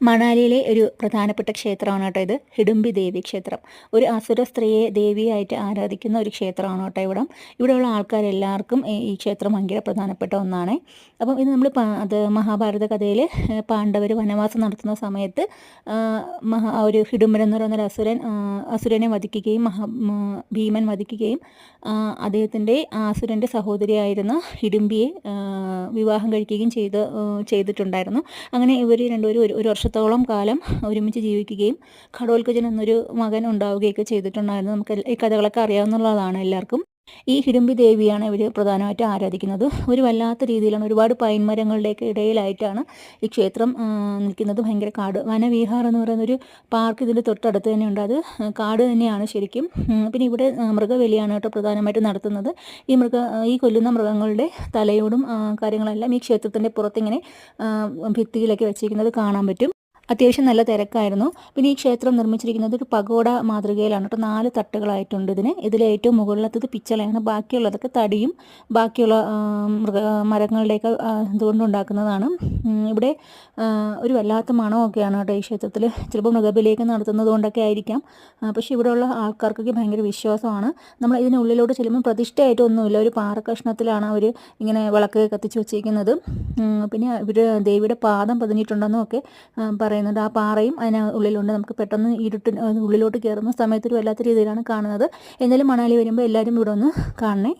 മണാലിയിലെ ഒരു പ്രധാനപ്പെട്ട ക്ഷേത്രമാണ് കേട്ടോ ഇത്. ഹിഡുംബി ദേവി ക്ഷേത്രം. ഒരു അസുര സ്ത്രീയെ ദേവിയായിട്ട് ആരാധിക്കുന്ന ഒരു ക്ഷേത്രമാണ് കേട്ടോ ഇവിടെ. ഇവിടെയുള്ള ആൾക്കാരെല്ലാവർക്കും ഈ ക്ഷേത്രം ഭയങ്കര പ്രധാനപ്പെട്ട ഒന്നാണ്. അപ്പം ഇത് നമ്മൾ അത് മഹാഭാരത കഥയിൽ പാണ്ഡവർ വനവാസം നടത്തുന്ന സമയത്ത് മഹാ ഒരു ഹിഡുംബൻ എന്ന് പറയുന്ന ഒരു അസുരൻ അസുരനെ വധിക്കുകയും മഹാ ഭീമൻ വധിക്കുകയും അദ്ദേഹത്തിന്റെ അസുരന്റെ സഹോദരിയായിരുന്ന ഹിഡുംബിയെ വിവാഹം കഴിക്കുകയും ചെയ്ത് ചെയ്തിട്ടുണ്ടായിരുന്നു. അങ്ങനെ ഇവർ രണ്ടുപേരും ഒരു ഒരു വർഷത്തോളം കാലം ഒരുമിച്ച് ജീവിക്കുകയും ഘടോൽക്കജൻ എന്നൊരു മകൻ ഉണ്ടാവുകയൊക്കെ ചെയ്തിട്ടുണ്ടായിരുന്നു. നമുക്ക് ഈ കഥകളൊക്കെ അറിയാവുന്നതാണ് എല്ലാവർക്കും. ഈ ഹിഡുംബി ദേവിയാണ് ഇവർ പ്രധാനമായിട്ട് ആരാധിക്കുന്നത്. ഒരു വല്ലാത്ത രീതിയിലാണ് ഒരുപാട് പൈൻമരങ്ങളുടെയൊക്കെ ഇടയിലായിട്ടാണ് ഈ ക്ഷേത്രം നിൽക്കുന്നത്. ഭയങ്കര കാട് വനവിഹാർ എന്ന് പറയുന്ന ഒരു പാർക്ക് ഇതിന്റെ തൊട്ടടുത്ത് തന്നെ ഉണ്ട് അത് കാട് തന്നെയാണ് ശരിക്കും. പിന്നെ ഇവിടെ മൃഗബലിയാണ് കേട്ടോ പ്രധാനമായിട്ട് നടത്തുന്നത്. ഈ മൃഗ ഈ കൊല്ലുന്ന മൃഗങ്ങളുടെ തലയോടും കാര്യങ്ങളെല്ലാം ഈ ക്ഷേത്രത്തിന്റെ പുറത്തിങ്ങനെ ഭിത്തിയിലൊക്കെ വെച്ചിരിക്കുന്നത് കാണാൻ പറ്റും. അത്യാവശ്യം നല്ല തിരക്കായിരുന്നു. പിന്നെ ഈ ക്ഷേത്രം നിർമ്മിച്ചിരിക്കുന്നത് ഒരു പകോട മാതൃകയിലാണ്. കേട്ടോ നാല് തട്ടുകളായിട്ടുണ്ട് ഇതിന്. ഇതിലേറ്റവും മുകളിലത്തത് പിച്ചളയാണ്. ബാക്കിയുള്ളതൊക്കെ തടിയും ബാക്കിയുള്ള മൃഗ മരങ്ങളുടെയൊക്കെ ഇതുകൊണ്ടുണ്ടാക്കുന്നതാണ്. ഇവിടെ ഒരു വല്ലാത്ത മണമൊക്കെയാണ് കേട്ടോ ഈ ക്ഷേത്രത്തിൽ. ചിലപ്പോൾ മൃഗബലിയൊക്കെ നടത്തുന്നത് കൊണ്ടൊക്കെ ആയിരിക്കാം പക്ഷേ ഇവിടെയുള്ള ആൾക്കാർക്കൊക്കെ ഭയങ്കര വിശ്വാസമാണ്. നമ്മൾ ഇതിനുള്ളിലോട്ട് ചെല്ലുമ്പോൾ പ്രതിഷ്ഠയായിട്ടൊന്നുമില്ല. ഒരു പാറക്കഷ്ണത്തിലാണ് അവർ ഇങ്ങനെ വിളക്ക് കത്തിച്ച് വെച്ചിരിക്കുന്നത്. പിന്നെ ഇവർ ദേവിയുടെ പാദം പതിഞ്ഞിട്ടുണ്ടെന്നും ഒക്കെ പറയുന്നുണ്ട്. ആ പാറയും അതിന് ഉള്ളിലുണ്ട്. നമുക്ക് പെട്ടെന്ന് ഇരുട്ട് ഉള്ളിലോട്ട് കയറുന്ന സമയത്ത് ഒരു വല്ലാത്ത രീതിയിലാണ് കാണുന്നത്. എന്നാലും മണാലി വരുമ്പോൾ എല്ലാവരും ഇവിടെ ഒന്ന് കാണണേ.